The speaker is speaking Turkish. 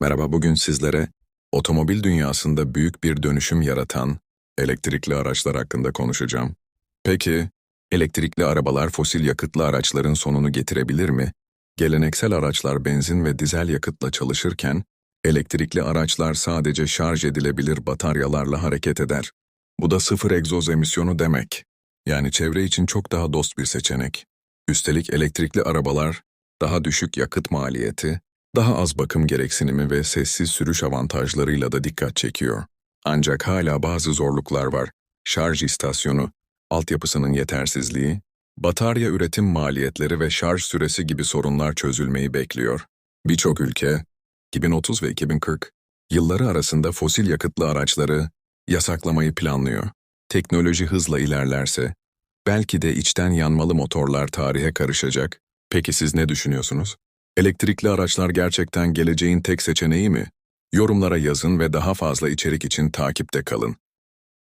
Merhaba, bugün sizlere otomobil dünyasında büyük bir dönüşüm yaratan elektrikli araçlar hakkında konuşacağım. Peki, elektrikli arabalar fosil yakıtlı araçların sonunu getirebilir mi? Geleneksel araçlar benzin ve dizel yakıtla çalışırken, elektrikli araçlar sadece şarj edilebilir bataryalarla hareket eder. Bu da sıfır egzoz emisyonu demek. Yani çevre için çok daha dost bir seçenek. Üstelik elektrikli arabalar daha düşük yakıt maliyeti, daha az bakım gereksinimi ve sessiz sürüş avantajlarıyla da dikkat çekiyor. Ancak hala bazı zorluklar var. Şarj istasyonu, altyapısının yetersizliği, batarya üretim maliyetleri ve şarj süresi gibi sorunlar çözülmeyi bekliyor. Birçok ülke, 2030 ve 2040 yılları arasında fosil yakıtlı araçları yasaklamayı planlıyor. Teknoloji hızla ilerlerse, belki de içten yanmalı motorlar tarihe karışacak. Peki siz ne düşünüyorsunuz? Elektrikli araçlar gerçekten geleceğin tek seçeneği mi? Yorumlara yazın ve daha fazla içerik için takipte kalın.